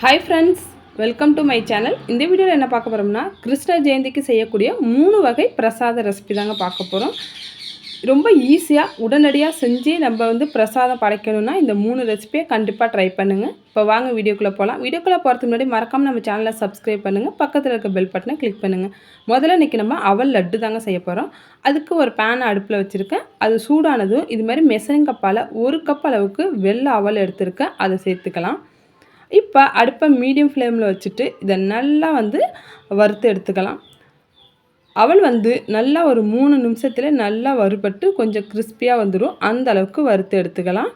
Hi friends welcome to my channel இந்த வீடியோவில் என்ன பார்க்க போகிறோம்னா கிருஷ்ண ஜெயந்திக்கு செய்யக்கூடிய மூணு வகை பிரசாத ரெசிபி தாங்க பார்க்க போகிறோம் ரொம்ப ஈஸியாக உடனடியாக செஞ்சு நம்ம வந்து பிரசாதம் படைக்கணும்னா இந்த மூணு ரெசிபியை கண்டிப்பாக ட்ரை பண்ணுங்கள் இப்போ வாங்க வீடியோக்குள்ளே போகலாம் வீடியோக்குள்ளே போகிறதுக்கு முன்னாடி மறக்காமல் நம்ம சேனலை சப்ஸ்கிரைப் பண்ணுங்கள் பக்கத்தில் இருக்க பெல் பட்டனை கிளிக் பண்ணுங்கள் முதல்ல இன்றைக்கி நம்ம அவல் லட்டு தாங்க செய்ய போகிறோம் அதுக்கு ஒரு பேனை அடுப்பில் வச்சுருக்கேன். அது சூடானதும் இது மாதிரி மெசரிங் கப்பால் ஒரு கப் அளவுக்கு வெள்ளை அவல் எடுத்திருக்கேன். அதை சேர்த்துக்கலாம். இப்போ அடுப்பை மீடியம் ஃப்ளேமில் வச்சுட்டு இதை நல்லா வந்து வறுத்து எடுத்துக்கலாம். அவள் வந்து நல்லா ஒரு மூணு நிமிஷத்தில் நல்லா வறுபட்டு கொஞ்சம் கிறிஸ்பியாக வந்துடும் அந்த அளவுக்கு வறுத்து எடுத்துக்கலாம்.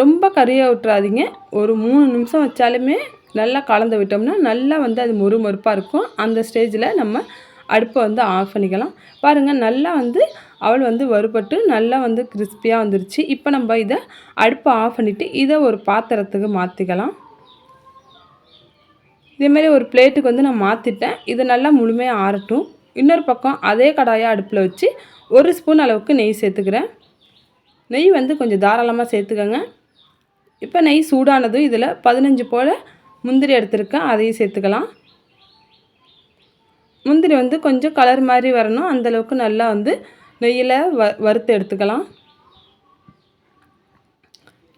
ரொம்ப கறியை விட்டுறாதீங்க ஒரு மூணு நிமிஷம் வச்சாலுமே நல்லா கலந்து விட்டோம்னா நல்லா வந்து அது மொறு மொறுப்பாக இருக்கும். அந்த ஸ்டேஜில் நம்ம அடுப்பை வந்து ஆஃப் பண்ணிக்கலாம். பாருங்கள் நல்லா வந்து அவள் வந்து வறுபட்டு நல்லா வந்து கிறிஸ்பியாக வந்துருச்சு. இப்போ நம்ம இதை அடுப்பை ஆஃப் பண்ணிவிட்டு இதை ஒரு பாத்திரத்துக்கு மாற்றிக்கலாம் இதேமாரி ஒரு பிளேட்டுக்கு வந்து நான் மாற்றிட்டேன் இதை நல்லா முழுமையாக ஆறட்டும். இன்னொரு பக்கம் அதே கடாயை அடுப்பில் வச்சு ஒரு ஸ்பூன் அளவுக்கு நெய் சேர்த்துக்கிறேன். நெய் வந்து கொஞ்சம் தாராளமாக சேர்த்துக்கோங்க. இப்போ நெய் சூடானதும் இதில் பதினஞ்சு போல் முந்திரி எடுத்திருக்கேன். அதையும் சேர்த்துக்கலாம். முந்திரி வந்து கொஞ்சம் கலர் மாதிரி வரணும். அந்தளவுக்கு நல்லா வந்து நெய்யில் வ வறுத்து எடுத்துக்கலாம்.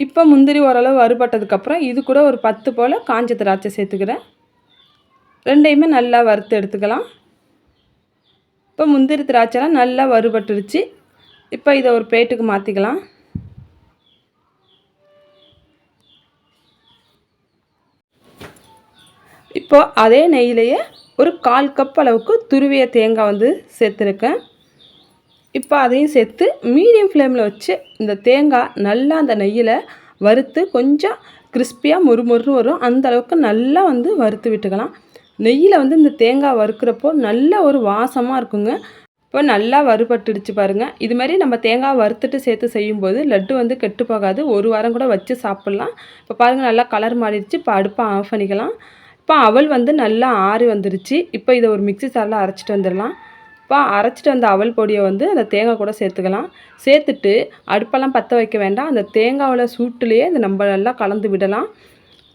இப்போ முந்திரி ஓரளவு வறுபட்டதுக்கப்புறம் இது கூட ஒரு பத்து போல் காஞ்ச திராட்சை சேர்த்துக்கிறேன். ரெண்டையுமே நல்லா வறுத்து எடுத்துக்கலாம். இப்போ முந்திரி திராட்சைலாம் நல்லா வறுபட்டுருச்சு. இப்போ இதை ஒரு பிளேட்டுக்கு மாற்றிக்கலாம் இப்போது அதே நெய்யிலேயே ஒரு கால் கப் அளவுக்கு துருவிய தேங்காய் வந்து சேர்த்துருக்கேன். இப்போ அதையும் சேர்த்து மீடியம் ஃப்ளேமில் வச்சு இந்த தேங்காய் நல்லா அந்த நெய்யில் வறுத்து கொஞ்சம் கிறிஸ்பியாக முறுமுறுன்னு வரும். அந்த அளவுக்கு நல்லா வந்து வறுத்து விட்டுக்கலாம். நெய்யில் வந்து இந்த தேங்காய் வறுக்கிறப்போ நல்ல ஒரு வாசமாக இருக்குங்க. இப்போ நல்லா வறுபட்டுடுச்சு பாருங்கள் இது மாதிரி நம்ம தேங்காய் வறுத்துட்டு சேர்த்து செய்யும்போது லட்டு வந்து கெட்டு போகாது. ஒரு வாரம் கூட வச்சு சாப்பிட்லாம். இப்போ பாருங்கள் நல்லா கலர் மாறிடுச்சு. இப்போ அடுப்பை ஆஃப் பண்ணிக்கலாம். இப்போ அவள் வந்து நல்லா ஆறி வந்துருச்சு. இப்போ இதை ஒரு மிக்சி சாரில் அரைச்சிட்டு வந்துடலாம். இப்போ அரைச்சிட்டு வந்த அவல் பொடியை வந்து அந்த தேங்காய் கூட சேர்த்துக்கலாம். சேர்த்துட்டு அடுப்பெல்லாம் பற்ற வைக்க வேண்டாம். அந்த தேங்காவில் சூட்டுலேயே இந்த நம்ம நல்லா கலந்து விடலாம்.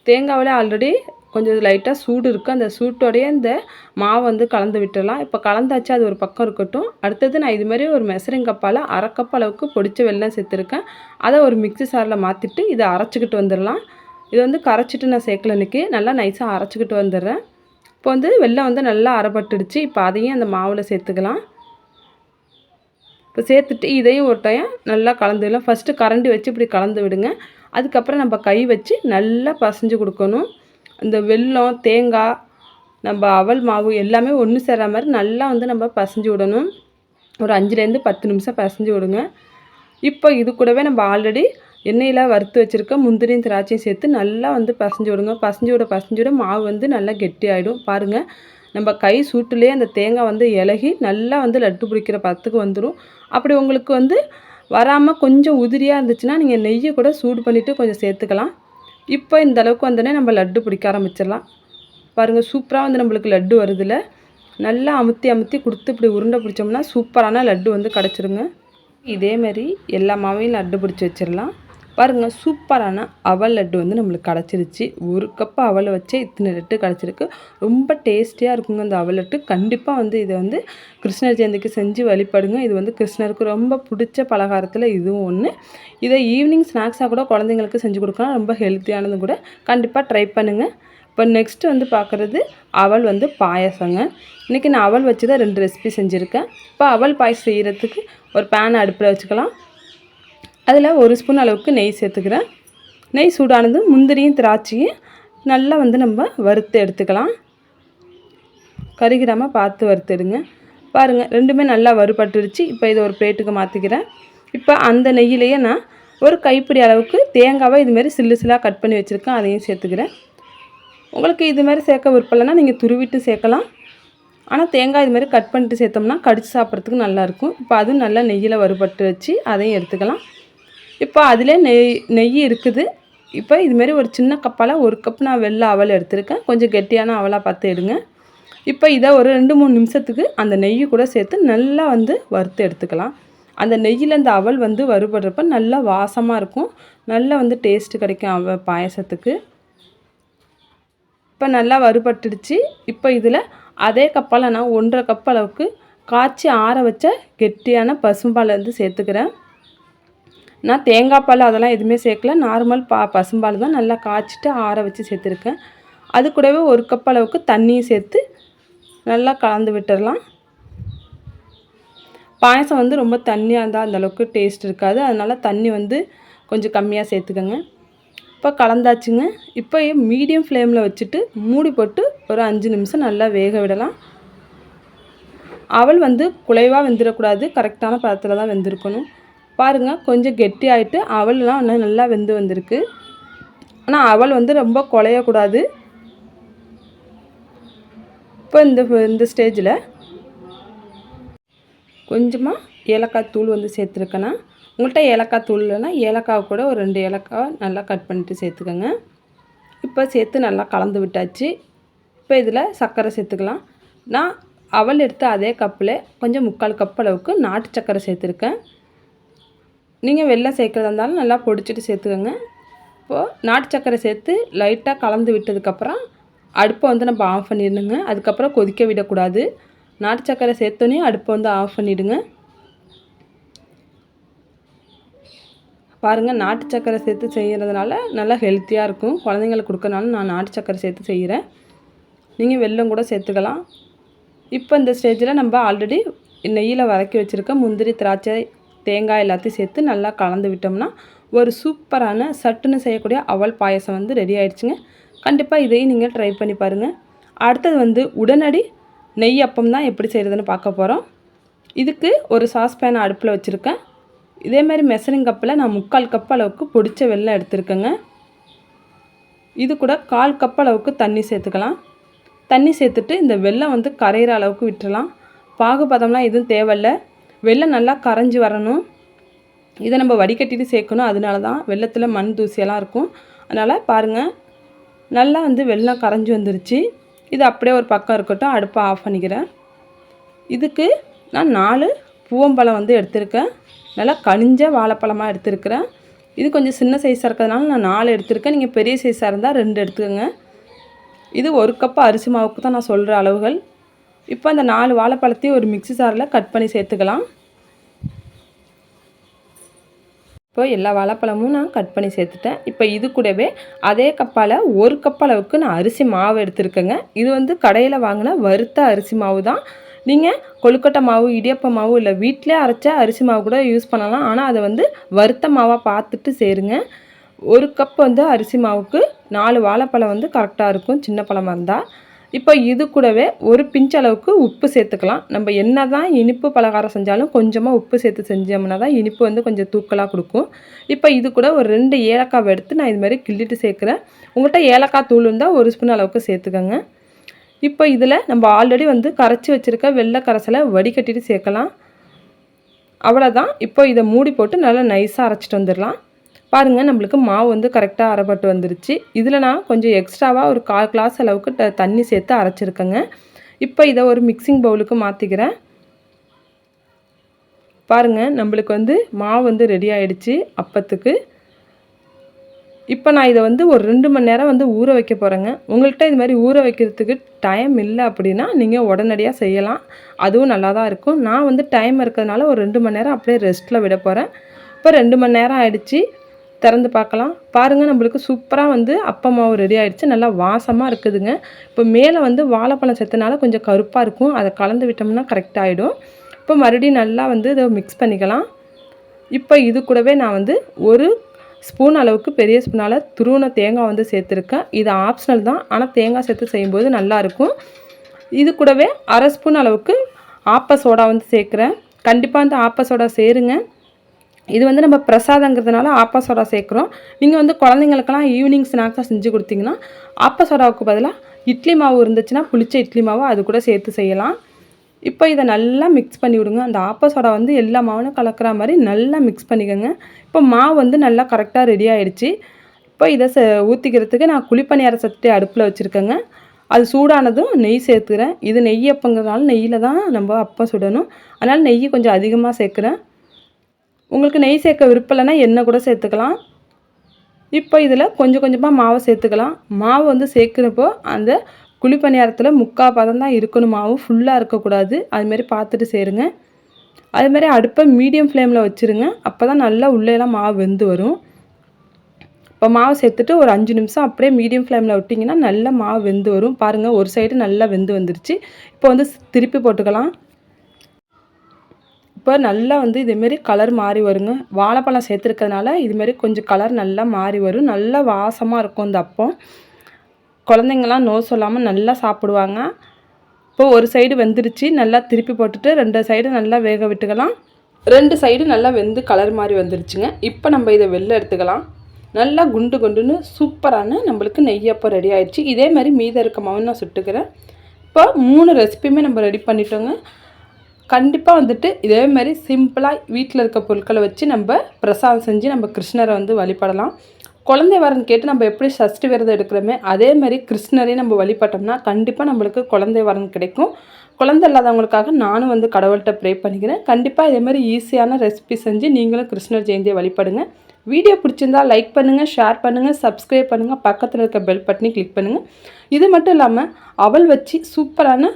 தேங்காவில் ஆல்ரெடி கொஞ்சம் லைட்டாக சூடு இருக்குது அந்த சூட்டோடைய இந்த மாவை வந்து கலந்து விட்டுடலாம். இப்போ கலந்தாச்சு அது ஒரு பக்கம் இருக்கட்டும். அடுத்தது நான் இதுமாரி ஒரு மெசரிங் கப்பால் அரை கப் அளவுக்கு பொடிச்ச வெள்ளம் சேர்த்துருக்கேன். அதை ஒரு மிக்சி சாரில் மாற்றிட்டு இதை அரைச்சிக்கிட்டு வந்துடலாம். இது வந்து கரைச்சிட்டு நான் சேர்க்கல இன்றைக்கி நல்லா நைஸாக அரைச்சிக்கிட்டு வந்துடுறேன். இப்போ வந்து வெள்ளம் வந்து நல்லா அரைப்பட்டுடுச்சு. இப்போ அதையும் அந்த மாவில் சேர்த்துக்கலாம். இப்போ சேர்த்துட்டு இதையும் ஒரு டைம் நல்லா கலந்துடலாம் ஃபஸ்ட்டு கரண்டி வச்சு இப்படி கலந்து விடுங்க. அதுக்கப்புறம் நம்ம கை வச்சு நல்லா பசைஞ்சு கொடுக்கணும். இந்த வெல்லம் தேங்காய் நம்ம அவல் மாவு எல்லாமே ஒன்று சேர்கிற மாதிரி நல்லா வந்து நம்ம பசைஞ்சு விடணும். ஒரு அஞ்சுலேருந்து பத்து நிமிஷம் பசைஞ்சு விடுங்க. இப்போ இது கூடவே நம்ம ஆல்ரெடி எண்ணெயில் வறுத்து வச்சுருக்க முந்திரியும் திராட்சையும் சேர்த்து நல்லா வந்து பசஞ்சு விடுங்க. பசஞ்சு விட பசஞ்சு விட மாவு வந்து நல்லா கெட்டி ஆகிடும் பாருங்கள் நம்ம கை சூட்டுலேயே அந்த தேங்காய் வந்து இலகி நல்லா வந்து லட்டு பிடிக்கிற பத்துக்கு வந்துடும் அப்படி உங்களுக்கு வந்து வராமல் கொஞ்சம் உதிரியாக இருந்துச்சுன்னா நீங்கள் நெய்யை கூட சூடு பண்ணிவிட்டு கொஞ்சம் சேர்த்துக்கலாம். இப்போ இந்த அளவுக்கு வந்தோடனே நம்ம லட்டு பிடிக்க ஆரம்பிச்சிடலாம். பாருங்கள் சூப்பராக வந்து நம்மளுக்கு லட்டு வருதில்ல நல்லா அமுத்தி அமுத்தி கொடுத்து இப்படி உருண்டை பிடிச்சோம்னா சூப்பரான லட்டு வந்து கிடச்சிருங்க. இதேமாரி எல்லா மாவையும் லட்டு பிடிச்சி வச்சிடலாம். பாருங்கள் சூப்பரான அவல் லட்டு வந்து நம்மளுக்கு கிடச்சிருச்சு. ஒரு கப்பு அவலை வச்சே இத்தனை லட்டு கிடச்சிருக்கு. ரொம்ப டேஸ்டியாக இருக்குங்க அந்த அவல் லட்டு. கண்டிப்பாக வந்து இதை வந்து கிருஷ்ணர் ஜெயந்திக்கு செஞ்சு வழிபடுங்க. இது வந்து கிருஷ்ணருக்கு ரொம்ப பிடிச்ச பலகாரத்தில் இதுவும் ஒன்று இதை ஈவினிங் ஸ்நாக்ஸாக கூட குழந்தைங்களுக்கு செஞ்சு கொடுக்கலாம். ரொம்ப ஹெல்த்தியானது கூட கண்டிப்பாக ட்ரை பண்ணுங்கள் இப்போ நெக்ஸ்ட்டு வந்து பார்க்குறது அவல் வந்து பாயசங்க. இன்றைக்கி நான் அவல் வச்சு தான் ரெண்டு ரெசிபி செஞ்சுருக்கேன். இப்போ அவல் பாயசம் செய்கிறதுக்கு ஒரு பேனை அடுப்பில் வச்சுக்கலாம். அதில் ஒரு ஸ்பூன் அளவுக்கு நெய் சேர்த்துக்கிறேன். நெய் சூடானது முந்திரியும் திராட்சையும் நல்லா வந்து நம்ம வறுத்து எடுத்துக்கலாம். கருகிடாமல் பார்த்து வறுத்துடுங்க. பாருங்கள் ரெண்டுமே நல்லா வறுபட்டுருச்சு. இப்போ இதை ஒரு பிளேட்டுக்கு மாற்றிக்கிறேன் இப்போ அந்த நெய்யிலேயே நான் ஒரு கைப்பிடி அளவுக்கு தேங்காவை இதுமாரி சில்லு சில்லாக கட் பண்ணி வச்சுருக்கேன். அதையும் சேர்த்துக்கிறேன். உங்களுக்கு இது மாதிரி சேர்க்க விருப்பலைன்னா நீங்கள் துருவிட்டு சேர்க்கலாம். ஆனால் தேங்காய் இது மாதிரி கட் பண்ணிட்டு சேர்த்தோம்னா கடிச்சு சாப்பிட்றதுக்கு நல்லாயிருக்கும் இப்போ அதுவும் நல்லா நெய்யில் வறுபட்டு வச்சு அதையும் எடுத்துக்கலாம். இப்போ அதிலே நெய் நெய் இருக்குது. இப்போ இதுமாரி ஒரு சின்ன கப்பால் ஒரு கப் நான் வெள்ளை அவல் எடுத்திருக்கேன். கொஞ்சம் கெட்டியான அவலாக பார்த்து எடுங்க. இப்போ இதை ஒரு ரெண்டு மூணு நிமிஷத்துக்கு அந்த நெய் கூட சேர்த்து நல்லா வந்து வறுத்து எடுத்துக்கலாம். அந்த நெய்யில் அந்த அவல் வந்து வறுபடுறப்ப நல்லா வாசமாக இருக்கும். நல்லா வந்து டேஸ்ட்டு கிடைக்கும் அவ பாயசத்துக்கு. இப்போ நல்லா வறுபட்டுடுச்சு. இப்போ இதில் அதே கப்பால் நான் ஒன்றரை கப் அளவுக்கு காய்ச்சி ஆற வச்ச கெட்டியான பசும்பால் வந்து சேர்த்துக்கிறேன். நான் தேங்காய் பால் அதெல்லாம் எதுவுமே சேர்க்கல. நார்மல் பா பசும்பால் தான் நல்லா காய்ச்சிட்டு ஆற வச்சு சேர்த்துருக்கேன். அது கூடவே ஒரு கப் அளவுக்கு தண்ணியும் சேர்த்து நல்லா கலந்து விட்டுடலாம். பாயசம் வந்து ரொம்ப தண்ணியாக இருந்தால் அந்தளவுக்கு டேஸ்ட் இருக்காது. அதனால் தண்ணி வந்து கொஞ்சம் கம்மியாக சேர்த்துக்கோங்க. இப்போ கலந்தாச்சுங்க. இப்போ மீடியம் ஃப்ளேமில் வச்சுட்டு மூடி போட்டு ஒரு அஞ்சு நிமிஷம் நல்லா வேக விடலாம். அவள் வந்து குலைவாக வெந்துடக்கூடாது கரெக்டான பதத்தில் தான் வெந்திருக்கணும். பாருங்கள் கொஞ்சம் கெட்டி ஆகிட்டு அவள்லாம் இன்னும் நல்லா வெந்து வந்திருக்கு. ஆனால் அவள் வந்து ரொம்ப குலையக்கூடாது. இப்போ இந்த இந்த ஸ்டேஜில் கொஞ்சமாக ஏலக்காய் தூள் வந்து சேர்த்துருக்கேன்னா உங்கள்கிட்ட ஏலக்காய் தூள் இல்லைன்னா ஏலக்காய் கூட ஒரு ரெண்டு ஏலக்காய் நல்லா கட் பண்ணிவிட்டு சேர்த்துக்கோங்க. இப்போ சேர்த்து நல்லா கலந்து விட்டாச்சு. இப்போ இதில் சர்க்கரை சேர்த்துக்கலாம். நான் அவல் எடுத்து அதே கப்பில் கொஞ்சம் முக்கால் கப் அளவுக்கு நாட்டு சர்க்கரை சேர்த்துருக்கேன். நீங்கள் வெள்ளம் சேர்க்குறதா இருந்தாலும் நல்லா பொடிச்சிட்டு சேர்த்துக்கோங்க. இப்போது நாட்டு சர்க்கரை சேர்த்து லைட்டாக கலந்து விட்டதுக்கப்புறம் அடுப்பை வந்து நம்ம ஆஃப் பண்ணிடணுங்க. அதுக்கப்புறம் கொதிக்க விடக்கூடாது. நாட்டு சர்க்கரை சேர்த்தோன்னே அடுப்பை வந்து ஆஃப் பண்ணிவிடுங்க பாருங்கள் நாட்டு சர்க்கரை சேர்த்து செய்கிறதுனால நல்லா ஹெல்த்தியாக இருக்கும். குழந்தைங்களுக்கு கொடுக்கறனால நான் நாட்டு சர்க்கரை சேர்த்து செய்கிறேன் நீங்கள் வெல்லம் கூட சேர்த்துக்கலாம். இப்போ இந்த ஸ்டேஜில் நம்ம ஆல்ரெடி நெய்யில் வதக்கி வச்சுருக்க முந்திரி திராட்சை தேங்காய் எல்லாத்தையும் சேர்த்து நல்லா கலந்து விட்டோம்னா ஒரு சூப்பரான சட்டுன்னு செய்யக்கூடிய அவல் பாயசம் வந்து ரெடி ஆயிடுச்சுங்க. கண்டிப்பாக இதையும் நீங்கள் ட்ரை பண்ணி பாருங்கள் அடுத்தது வந்து உடனடி நெய் அப்பம் தான் எப்படி செய்கிறதுன்னு பார்க்க போகிறோம் இதுக்கு ஒரு சாஸ்பேனை அடுப்பில் வச்சுருக்கேன். இதேமாரி மெசரிங் கப்பில் நான் முக்கால் கப் அளவுக்கு பொடிச்ச வெள்ளம் எடுத்துருக்கேங்க. இது கூட கால் கப் அளவுக்கு தண்ணி சேர்த்துக்கலாம். தண்ணி சேர்த்துட்டு இந்த வெள்ளம் வந்து கரையிற அளவுக்கு விட்டுறலாம். பாகுபதம்லாம் எதுவும் தேவையில்ல. வெள்ளம் நல்லா கரைஞ்சி வரணும். இதை நம்ம வடிகட்டிட்டு சேர்க்கணும். அதனால தான் வெள்ளத்தில் மண் தூசியெல்லாம் இருக்கும். அதனால் பாருங்கள் நல்லா வந்து வெள்ளம் கரைஞ்சி வந்துருச்சு. இது அப்படியே ஒரு பக்கம் இருக்கட்டும். அடுப்பை ஆஃப் பண்ணிக்கிறேன். இதுக்கு நான் நாலு பூவம்பழம் வந்து எடுத்திருக்கேன். நல்லா கனிஞ்ச வாழைப்பழமாக எடுத்திருக்கிறேன். இது கொஞ்சம் சின்ன சைஸாக இருக்கிறதுனால நான் நாலு எடுத்திருக்கேன். நீங்கள் பெரிய சைஸாக இருந்தால் ரெண்டு எடுத்துக்கோங்க. இது ஒரு கப் அரிசி மாவுக்கு தான் நான் சொல்கிற அளவுகள். இப்போ அந்த நாலு வாழைப்பழத்தையும் ஒரு மிக்சி சாரில் கட் பண்ணி சேர்த்துக்கலாம். இப்போ எல்லா வாழைப்பழமும் நான் கட் பண்ணி சேர்த்துட்டேன். இப்போ இது கூடவே அதே கப்பால் ஒரு கப் அளவுக்கு நான் அரிசி மாவு எடுத்துருக்கேங்க. இது வந்து கடையில் வாங்கின வறுத்த அரிசி மாவு தான். நீங்கள் கொழுக்கட்டை மாவு இடியப்ப மாவு இல்லை வீட்டிலே அரைச்ச அரிசி மாவு கூட யூஸ் பண்ணலாம். ஆனால் அதை வந்து வறுத்த மாவாக பார்த்துட்டு சேருங்க. ஒரு கப் வந்து அரிசி மாவுக்கு நாலு வாழைப்பழம் வந்து கரெக்டாக இருக்கும். சின்ன பழமாக இருந்தால் இப்போ இது கூடவே ஒரு பிஞ்ச் அளவுக்கு உப்பு சேர்த்துக்கலாம். நம்ம என்ன தான் இனிப்பு பலகாரம் செஞ்சாலும் கொஞ்சமாக உப்பு சேர்த்து செஞ்சோம்னா தான் இனிப்பு வந்து கொஞ்சம் தூக்கலாக கொடுக்கும். இப்போ இது கூட ஒரு ரெண்டு ஏலக்காவை எடுத்து நான் இது மாதிரி கிள்ளிட்டு சேர்க்குறேன். உங்கள்கிட்ட ஏலக்காய் தூள் இருந்தால் ஒரு ஸ்பூன் அளவுக்கு சேர்த்துக்கோங்க. இப்போ இதில் நம்ம ஆல்ரெடி வந்து கரைச்சி வச்சுருக்க வெள்ளை கரைசலை வடிகட்டிட்டு சேர்க்கலாம். அவ்வளோதான் இப்போ இதை மூடி போட்டு நல்லா நைஸாக அரைச்சிட்டு வந்துடலாம். பாருங்கள் நம்மளுக்கு மாவு வந்து கரெக்டாக அரைப்பட்டு வந்துருச்சு. இதில் நான் கொஞ்சம் எக்ஸ்ட்ராவாக ஒரு கால் கிளாஸ் அளவுக்கு தண்ணி சேர்த்து அரைச்சிருக்கேங்க. இப்போ இதை ஒரு மிக்சிங் பவுலுக்கு மாற்றிக்கிறேன் பாருங்கள் நம்மளுக்கு வந்து மாவு வந்து ரெடி ஆகிடுச்சு அப்பத்துக்கு. இப்போ நான் இதை வந்து ஒரு ரெண்டு மணி நேரம் வந்து ஊற வைக்க போகிறேங்க உங்கள்கிட்ட இது மாதிரி ஊற வைக்கிறதுக்கு டைம் இல்லை அப்படின்னா நீங்கள் உடனடியாக செய்யலாம். அதுவும் நல்லா தான் இருக்கும். நான் வந்து டைம் இருக்கிறதுனால ஒரு ரெண்டு மணி நேரம் அப்படியே ரெஸ்ட்டில் விட போகிறேன் இப்போ ரெண்டு மணி நேரம் ஆகிடுச்சி திறந்து பார்க்கலாம். பாருங்கள் நம்மளுக்கு சூப்பராக வந்து அப்பமாவு ரெடி ஆகிடுச்சு நல்லா வாசமாக இருக்குதுங்க. இப்போ மேலே வந்து வாழைப்பழம் செத்தனால கொஞ்சம் கருப்பாக இருக்கும். அதை கலந்து விட்டோம்னா கரெக்ட் ஆகிடும் இப்போ மறுபடியும் நல்லா வந்து இதை மிக்ஸ் பண்ணிக்கலாம். இப்போ இது கூடவே நான் வந்து ஒரு ஸ்பூன் அளவுக்கு பெரிய ஸ்பூனால் துருவன தேங்காய் வந்து சேர்த்துருக்கேன். இது ஆப்ஷனல் தான். ஆனால் தேங்காய் சேர்த்து செய்யும்போது நல்லாயிருக்கும் இது கூடவே அரை ஸ்பூன் அளவுக்கு ஆப்ப சோடா வந்து சேர்க்குறேன். கண்டிப்பாக அந்த ஆப்ப சோடா சேருங்க. இது வந்து நம்ம பிரசாதங்கிறதுனால ஆப்பா சோடா சேர்க்குறோம். நீங்கள் வந்து குழந்தைங்களுக்கெல்லாம் ஈவினிங் ஸ்நாக்ஸாக செஞ்சு கொடுத்தீங்கன்னா ஆப்பா சோடாவுக்கு பதிலாக இட்லி மாவு இருந்துச்சுன்னா புளிச்ச இட்லி மாவு அது கூட சேர்த்து செய்யலாம். இப்போ இதை நல்லா மிக்ஸ் பண்ணி விடுங்க. அந்த ஆப்பா சோடா வந்து எல்லா மாவும் கலக்கிற மாதிரி நல்லா மிக்ஸ் பண்ணிக்கோங்க. இப்போ மாவு வந்து நல்லா கரெக்டாக ரெடி ஆகிடுச்சு இப்போ இதை ச ஊற்றிக்கிறதுக்கு நான் குழிப்பணியார சட்டி அடுப்பில் வச்சுருக்கேங்க. அது சூடானதும் நெய் சேர்த்துக்கிறேன். இது நெய் அப்பங்கிறதுனால நெய்யில் தான் நம்ம அப்பம் சுடணும். அதனால் நெய் கொஞ்சம் அதிகமாக சேர்க்குறேன். உங்களுக்கு நெய் சேர்க்க விருப்பம் இல்லைன்னா எண்ணெய் கூட சேர்த்துக்கலாம். இப்போ இதில் கொஞ்சம் கொஞ்சமாக மாவை சேர்த்துக்கலாம். மாவு வந்து சேர்க்குறப்போ அந்த குழிப்பணியாரத்தில் முக்கால் பதம் தான் இருக்கணும் மாவு. ஃபுல்லாக இருக்கக்கூடாது. அதுமாரி பார்த்துட்டு சேருங்க. அதுமாரி அடுப்பை மீடியம் ஃப்ளேமில் வச்சுருங்க. அப்போ தான் நல்லா உள்ளேலாம் மாவு வெந்து வரும். இப்போ மாவு சேர்த்துட்டு ஒரு அஞ்சு நிமிஷம் அப்படியே மீடியம் ஃப்ளேமில் விட்டிங்கன்னா நல்லா மாவு வெந்து வரும். பாருங்கள் ஒரு சைடு நல்லா வெந்து வந்துருச்சு. இப்போ வந்து திருப்பி போட்டுக்கலாம். இப்போ நல்லா வந்து இதுமாரி கலர் மாறி வருங்க. வாழைப்பழம் சேர்த்துருக்கறதுனால இதுமாரி கொஞ்சம் கலர் நல்லா மாறி வரும். நல்லா வாசமாக இருக்கும் இந்த அப்பம். குழந்தைங்களாம் நோ சொல்லாமல் நல்லா சாப்பிடுவாங்க. இப்போ ஒரு சைடு வெந்துருச்சு நல்லா திருப்பி போட்டுட்டு ரெண்டு சைடு நல்லா வேக விட்டுக்கலாம். ரெண்டு சைடு நல்லா வெந்து கலர் மாதிரி வந்துருச்சுங்க. இப்போ நம்ம இதை வெளில எடுத்துக்கலாம். நல்லா குண்டு குண்டுன்னு சூப்பரான நம்மளுக்கு நெய்யப்பம் ரெடி ஆயிடுச்சு. இதே மாதிரி மீதம் இருக்க மாவு நான் சுட்டுக்கிறேன். இப்போ மூணு ரெசிபியுமே நம்ம ரெடி பண்ணிட்டோங்க. கண்டிப்பாக வந்துட்டு இதே மாதிரி சிம்பிளாக வீட்டில் இருக்க பொருட்களை வச்சு நம்ம பிரசாதம் செஞ்சு நம்ம கிருஷ்ணரை வந்து வழிபடலாம். குழந்தை வரன் கேட்டு நம்ம எப்படி சஷ்டி விரதம் எடுக்கிறோமே அதே மாதிரி கிருஷ்ணரையும் நம்ம வழிபட்டோம்னா கண்டிப்பாக நம்மளுக்கு குழந்தை வரன் கிடைக்கும். குழந்தை இல்லாதவங்களுக்காக நானும் வந்து கடவுள்கிட்ட ப்ரே பண்ணிக்கிறேன். கண்டிப்பாக இதே மாதிரி ஈஸியான ரெசிபி செஞ்சு நீங்களும் கிருஷ்ணர் ஜெயந்தியை வழிபடுங்க. வீடியோ பிடிச்சிருந்தா லைக் பண்ணுங்கள் ஷேர் பண்ணுங்கள் சப்ஸ்கிரைப் பண்ணுங்கள் பக்கத்தில் இருக்க பெல் பட்டனி கிளிக் பண்ணுங்கள் இது மட்டும் இல்லாமல் அவள் வச்சு சூப்பரான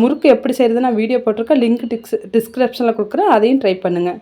முறுக்கு எப்படி செய்கிறது நான் வீடியோ போட்டிருக்கேன். லிங்க் டிக்ஸ் டிஸ்கிரிப்ஷனில் கொடுக்குறேன். அதையும் ட்ரை பண்ணுங்கள்